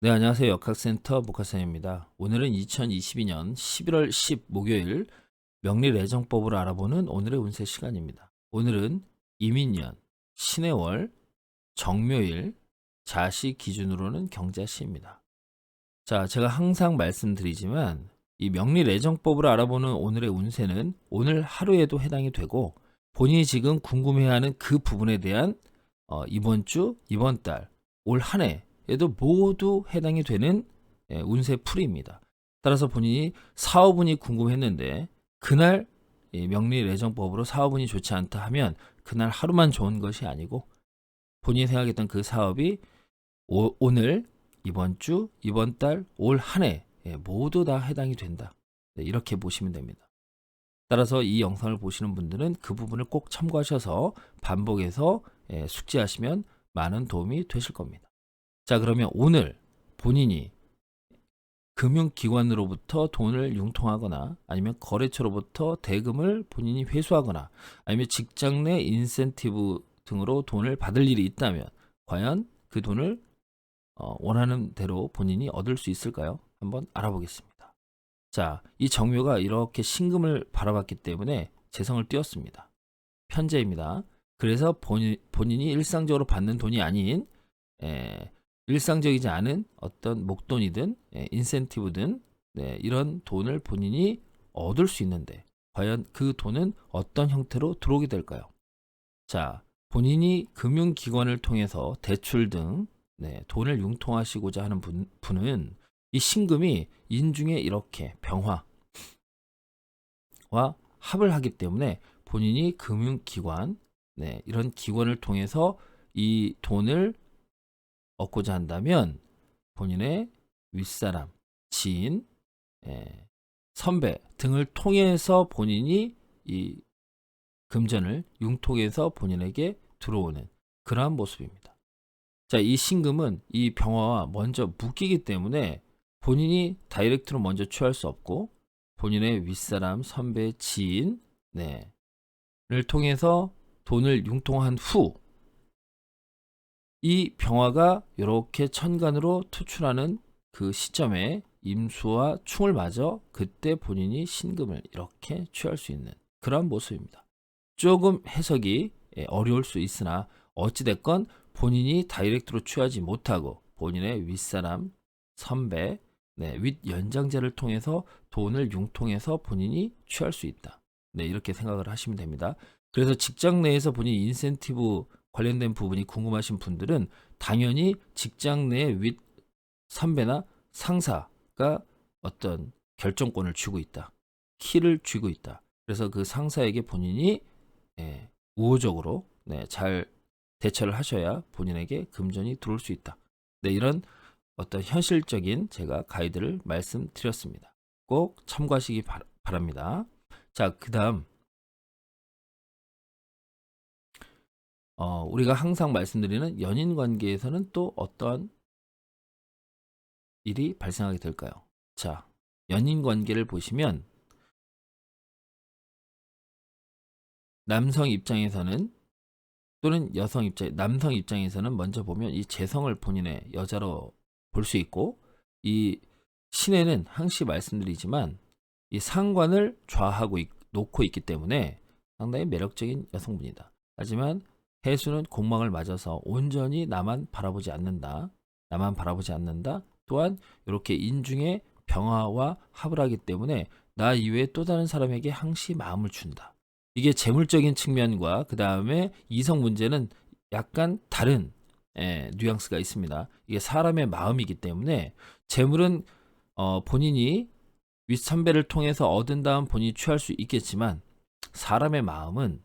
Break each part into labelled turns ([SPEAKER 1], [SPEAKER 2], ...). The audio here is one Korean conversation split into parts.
[SPEAKER 1] 네, 안녕하세요. 역학센터 목학생입니다. 오늘은 2022년 11월 10 목요일 명리래정법을 알아보는 오늘의 운세 시간입니다. 오늘은 이민년, 신해월, 정묘일, 자시 기준으로는 경자시입니다. 자, 제가 항상 말씀드리지만 이 명리래정법을 알아보는 오늘의 운세는 오늘 하루에도 해당이 되고 본인이 지금 궁금해하는 그 부분에 대한 어, 이번 주, 이번 달, 올 한해 에도 모두 해당이 되는 예, 운세 풀이입니다. 따라서 본인이 사업운이 궁금했는데 그날 이 명리래정법으로 사업운이 좋지 않다 하면 그날 하루만 좋은 것이 아니고 본인이 생각했던 그 사업이 오, 오늘, 이번 주, 이번 달, 올 한해 예, 모두 다 해당이 된다. 네, 이렇게 보시면 됩니다. 따라서 이 영상을 보시는 분들은 그 부분을 꼭 참고하셔서 반복해서 예, 숙지하시면 많은 도움이 되실 겁니다. 자, 그러면 오늘 본인이 금융기관으로부터 돈을 융통하거나 아니면 거래처로부터 대금을 본인이 회수하거나 아니면 직장 내 인센티브 등으로 돈을 받을 일이 있다면 과연 그 돈을 어, 원하는 대로 본인이 얻을 수 있을까요? 한번 알아보겠습니다. 자, 이 정묘가 이렇게 신금을 바라봤기 때문에 재성을 띄웠습니다. 편제입니다. 그래서 본인, 본인이 일상적으로 받는 돈이 아닌 에, 일상적이지 않은 어떤 목돈이든 예, 인센티브든 네, 이런 돈을 본인이 얻을 수 있는데 과연 그 돈은 어떤 형태로 들어오게 될까요? 자, 본인이 금융기관을 통해서 대출 등 네, 돈을 융통하시고자 하는 분, 분은 이 신금이 인중에 이렇게 병화와 합을 하기 때문에 본인이 금융기관 네, 이런 기관을 통해서 이 돈을 얻고자 한다면 본인의 윗사람, 지인, 예, 선배 등을 통해서 본인이 이 금전을 융통해서 본인에게 들어오는 그러한 모습입니다. 자, 이 신금은 이 병화와 먼저 묶이기 때문에 본인이 다이렉트로 먼저 취할 수 없고 본인의 윗사람, 선배, 지인, 네, 를 통해서 돈을 융통한 후 이 병화가 이렇게 천간으로 투출하는 그 시점에 임수와 충을 맞아 그때 본인이 신금을 이렇게 취할 수 있는 그런 모습입니다. 조금 해석이 예, 어려울 수 있으나 어찌됐건 본인이 다이렉트로 취하지 못하고 본인의 윗사람, 선배, 네, 윗 연장자를 통해서 돈을 융통해서 본인이 취할 수 있다. 네, 이렇게 생각을 하시면 됩니다. 그래서 직장 내에서 본인 인센티브 관련된 부분이 궁금하신 분들은 당연히 직장 내 윗 선배나 상사가 어떤 결정권을 쥐고 있다. 키를 쥐고 있다. 그래서 그 상사에게 본인이 예, 우호적으로 네, 잘 대처를 하셔야 본인에게 금전이 들어올 수 있다. 네, 이런 어떤 현실적인 제가 가이드를 말씀드렸습니다. 꼭 참고하시기 바, 바랍니다. 자, 그 다음 어, 우리가 항상 말씀드리는 연인 관계에서는 또 어떠한 일이 발생하게 될까요? 자, 연인 관계를 보시면 남성 입장에서는 또는 여성 입장, 남성 입장에서는 먼저 보면 이 재성을 본인의 여자로 볼 수 있고 이 신에는 항시 말씀드리지만 이 상관을 좌하고 있, 놓고 있기 때문에 상당히 매력적인 여성분이다. 하지만 해수는 공망을 맞아서 온전히 나만 바라보지 않는다. 나만 바라보지 않는다. 또한 이렇게 인중에 병화와 합을 하기 때문에 나 이외에 또 다른 사람에게 항시 마음을 준다. 이게 재물적인 측면과 그 다음에 이성 문제는 약간 다른 예, 뉘앙스가 있습니다. 이게 사람의 마음이기 때문에 재물은 어, 본인이 윗선배를 통해서 얻은 다음 본인이 취할 수 있겠지만 사람의 마음은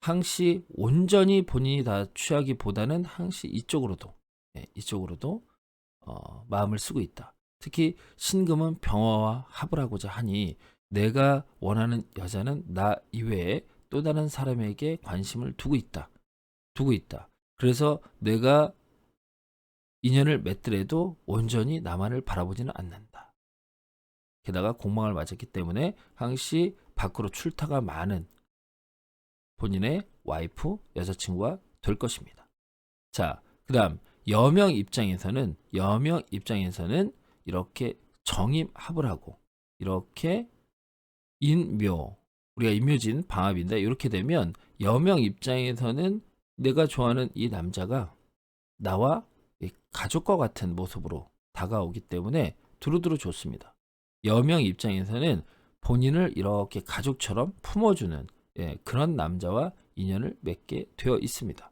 [SPEAKER 1] 항시 온전히 본인이 다 취하기보다는 항시 이쪽으로도 예, 이쪽으로도 어, 마음을 쓰고 있다. 특히 신금은 병화와 합을 하고자 하니 내가 원하는 여자는 나 이외에 또 다른 사람에게 관심을 두고 있다. 두고 있다. 그래서 내가 인연을 맺더라도 온전히 나만을 바라보지는 않는다. 게다가 공망을 맞았기 때문에 항시 밖으로 출타가 많은 본인의 와이프, 여자친구가 될 것입니다. 자, 그 다음, 여명 입장에서는 여명 입장에서는 이렇게 정임합을 하고 이렇게 인묘 우리가 인묘진 방합인데 이렇게 되면 여명 입장에서는 내가 좋아하는 이 남자가 나와 이 가족과 같은 모습으로 다가오기 때문에 두루두루 좋습니다. 여명 입장에서는 본인을 이렇게 가족처럼 품어주는 예, 그런 남자와 인연을 맺게 되어 있습니다.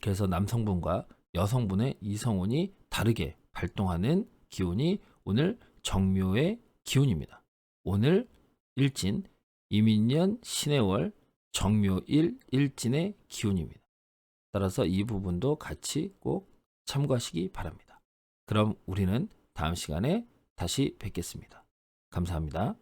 [SPEAKER 1] 그래서 남성분과 여성분의 이성운이 다르게 발동하는 기운이 오늘 정묘의 기운입니다. 오늘 일진 이민년 신해월 정묘일 일진의 기운입니다. 따라서 이 부분도 같이 꼭 참고하시기 바랍니다. 그럼 우리는 다음 시간에 다시 뵙겠습니다. 감사합니다.